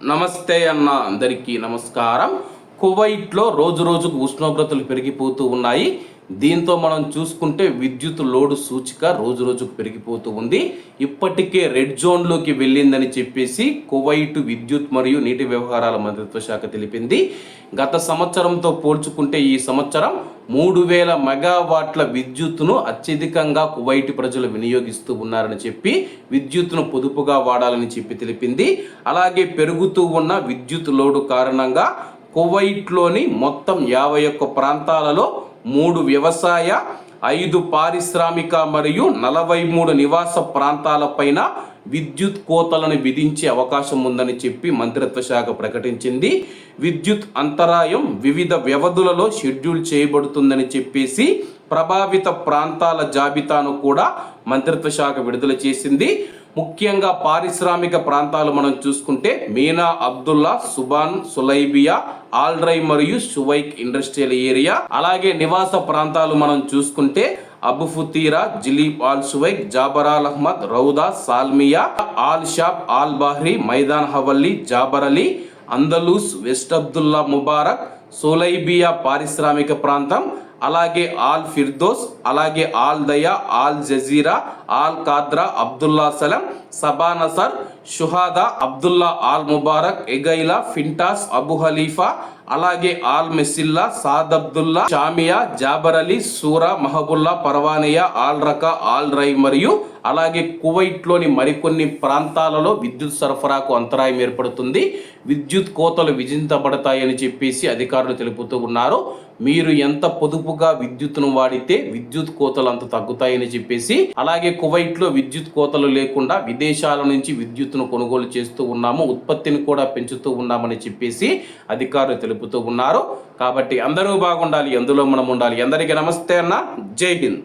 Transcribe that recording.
నమస్తే అన్న అందరికీ నమస్కారం. కువైట్లో రోజు రోజుకు ఉష్ణోగ్రతలు పెరిగిపోతూ ఉన్నాయి. దీంతో మనం చూసుకుంటే విద్యుత్ లోడు సూచిక రోజు రోజుకు పెరిగిపోతూ ఉంది. ఇప్పటికే రెడ్ జోన్లోకి వెళ్ళిందని చెప్పేసి కువైట్ విద్యుత్ మరియు నీటి వ్యవహారాల మంత్రిత్వ శాఖ తెలిపింది. గత సంవత్సరంతో పోల్చుకుంటే ఈ సంవత్సరం మూడు వేల మెగావాట్ల విద్యుత్తును అత్యధికంగా కువైట్ ప్రజలు వినియోగిస్తూ ఉన్నారని చెప్పి విద్యుత్తును పొదుపుగా వాడాలని చెప్పి తెలిపింది. అలాగే పెరుగుతూ ఉన్న విద్యుత్ లోడు కారణంగా కువైట్లోని మొత్తం యాభై ఒక్క ప్రాంతాలలో మూడు వ్యవసాయ ఐదు పారిశ్రామిక మరియు నలభై మూడు నివాస ప్రాంతాలపైన విద్యుత్ కోతలను విధించే అవకాశం ఉందని చెప్పి మంత్రిత్వ శాఖ ప్రకటించింది. విద్యుత్ అంతరాయం వివిధ వ్యవధులలో షెడ్యూల్ చేయబడుతుందని చెప్పేసి ప్రభావిత ప్రాంతాల జాబితాను కూడా మంత్రిత్వ శాఖ విడుదల చేసింది. ముఖ్యంగా పారిశ్రామిక ప్రాంతాలు మనం చూసుకుంటే మీనా అబ్దుల్లా సుబాన్ సులైబియా ఆల్డ్రై మరియు షువైక్ ఇండస్ట్రియల్ ఏరియా అలాగే నివాస ప్రాంతాలు మనం చూసుకుంటే అబుఫుతీరా Jleeb all Shuwaikh Jaber Al Ahmad Rawda Salmiya Al Shaab Al Bahri Maidan Hawalli Jaber Ali Andalous west Abdullah Mubarak Sulaibiya పారిశ్రామిక ప్రాంతం అలాగే ఆల్ ఫిర్దోస్ అలాగే Al Daiya Al Jazeera Al Qadra Abdullah Salam Sabah Nasser Shuhada Abdullah Al Mubarak Egaila Fintas Abu Halifa అలాగే Al Messila Saad Abdullah షామియా Jaber Ali Surra Mahboula Farwaniya Al Riqqa Al Rai మరియు అలాగే కువైట్లోని మరికొన్ని ప్రాంతాలలో విద్యుత్ సరఫరాకు అంతరాయం ఏర్పడుతుంది. విద్యుత్ కోతలు విధించబడతాయని చెప్పేసి అధికారులు తెలుపుతూ ఉన్నారు. మీరు ఎంత పొదుపుగా విద్యుత్ను వాడితే విద్యుత్ కోతలు అంత తగ్గుతాయని చెప్పేసి అలాగే కువైట్లో విద్యుత్ కోతలు లేకుండా విదేశాల నుంచి విద్యుత్ను కొనుగోలు చేస్తూ ఉన్నాము ఉత్పత్తిని కూడా పెంచుతూ ఉన్నామని చెప్పేసి అధికారులు తెలుపు తెలుపుతూ ఉన్నారు. కాబట్టి అందరూ బాగుండాలి ఎందులో మనం ఉండాలి అందరికీ నమస్తే అన్న. జై హింద్.